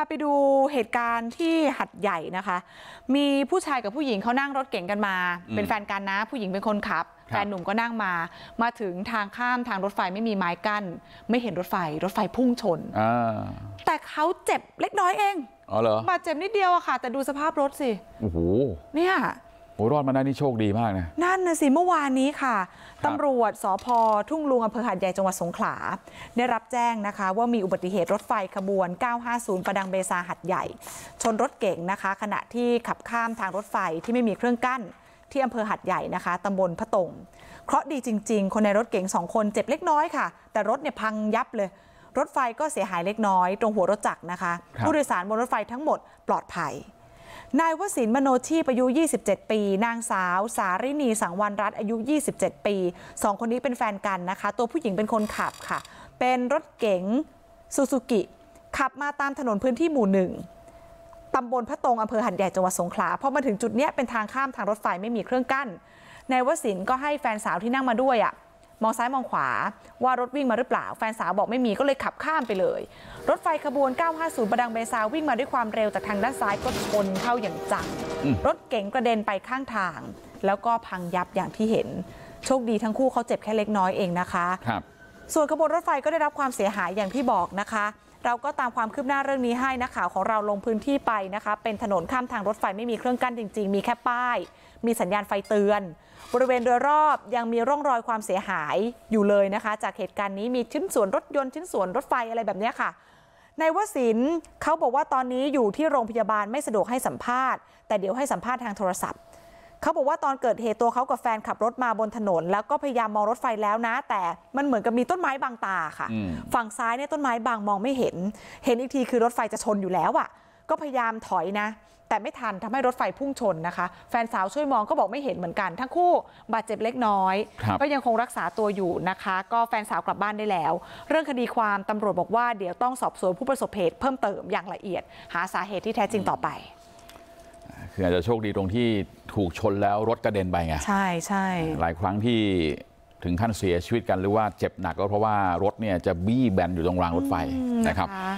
าไปดูเหตุการณ์ที่หัดใหญ่นะคะ มีผู้ชายกับผู้หญิงเขานั่งรถเก๋งกันมาอืมเป็นแฟนกันนะ ผู้หญิงเป็นคนขับครับ แฟนหนุ่มก็นั่งมา มาถึงทางข้ามทางรถไฟไม่มีไม้กั้น ไม่เห็นรถไฟ รถไฟพุ่งชนอ่าแต่เขาเจ็บเล็กน้อยเอง อ๋อเหรอบาดเจ็บนิดเดียวอะค่ะ แต่ดูสภาพรถสิ โอ้โห เนี่ยโห รอดมาได้นี่โชคดีมากนะนั่นนะสิเมื่อวานนี้ค่ะครับตำรวจสพทุ่งลุงอำเภอหาดใหญ่จังหวัดสงขลาได้รับแจ้งนะคะ ว่ามีอุบัติเหตุรถไฟขบวน 950 ประดังเบซาหัดใหญ่ ชนรถเก๋งนะคะ ขณะที่ขับข้ามทางรถไฟที่ไม่มีเครื่องกั้นที่อำเภอหัดใหญ่นะคะตำบลพะตงเคราะห์ดีจริง ๆ คนในรถเก๋งสองคนเจ็บเล็กน้อยค่ะ แต่รถเนี่ยพังยับเลย รถไฟก็เสียหายเล็กน้อย ตรงหัวรถจักรนะคะครับผู้โดยสารบนรถไฟทั้งหมดปลอดภัย นายวสินมโนชีพอายุ 27 ปี นางสาว สารินีสังวรรัตน์อายุ 27 ปีสองคนนี้เป็นแฟนกันนะคะ ตัวผู้หญิงเป็นคนขับค่ะ เป็นรถเก๋งซูซูกิ ขับมาตามถนนพื้นที่หมู่หนึ่งตำบลพระตรงอำเภอหัดใหญ่จังหวัดสงขลาพอมาถึงจุดเนี้ยเป็นทางข้ามทางรถไฟไม่มีเครื่องกั้นนายวสินก็ให้แฟนสาวที่นั่งมาด้วยอะมอง ซ้ายมองขวาว่ารถวิ่งมาหรือเปล่าแฟนสาวบอกไม่มีก็เลยขับข้ามไปเลยรถไฟขบวน 950 ประดังเบซาวิ่งมาด้วยความเร็วจากทางด้านซ้ายก็ชนเข้าอย่างจังอืมรถเก๋งกระเด็นไปข้างทาง แล้วก็พังยับอย่างที่เห็น โชคดีทั้งคู่เขาเจ็บแค่เล็กน้อยเองนะคะครับส่วนขบวนรถไฟก็ได้รับความเสียหายอย่างที่บอกนะคะ เราก็ตามความคืบหน้าเรื่องนี้ให้นักข่าวของเราลงพื้นที่ไปนะคะ เป็นถนนข้ามทางรถไฟไม่มีเครื่องกั้นจริง ๆ มีแค่ป้าย มีสัญญาณไฟเตือน บริเวณโดยรอบยังมีร่องรอยความเสียหายอยู่เลยนะคะ จากเหตุการณ์นี้มีชิ้นส่วนรถยนต์ชิ้นส่วนรถไฟอะไรแบบนี้ค่ะนายวศินเขาบอกว่าตอนนี้อยู่ที่โรงพยาบาลไม่สะดวกให้สัมภาษณ์ แต่เดี๋ยวให้สัมภาษณ์ทางโทรศัพท์ เขาบอกว่าตอนเกิดเหตุตัวเขากับแฟนขับรถมาบนถนน แล้วก็พยายามมองรถไฟแล้วนะ แต่มันเหมือนกับมีต้นไม้บังตาค่ะอืมฝั่งซ้ายเนี่ยต้นไม้บางมองไม่เห็น เห็นอีกทีคือรถไฟจะชนอยู่แล้วอะ่ะ ก็พยายามถอยนะ แต่ไม่ทันทำให้รถไฟพุ่งชนนะคะ แฟนสาวช่วยมองก็บอกไม่เห็นเหมือนกัน ทั้งคู่บาดเจ็บเล็กน้อยครับก็ยังคงรักษาตัวอยู่นะคะ ก็แฟนสาวกลับบ้านได้แล้ว เรื่องคดีความตำรวจบอกว่าเดี๋ยวต้องสอบสวนผู้ประสบเหตุเพิ่มเติมอย่างละเอียด หาสาเหตุที่แท้จริงต่อไป คืออาจจะโชคดีตรงที่ถูกชนแล้วรถกระเด็นไปไงใช่ใช่หลายครั้งที่ถึงขั้นเสียชีวิตกันหรือว่าเจ็บหนักก็เพราะว่ารถเนี่ยจะบี้แบนอยู่ตรงรางรถไฟนะครับนะคะ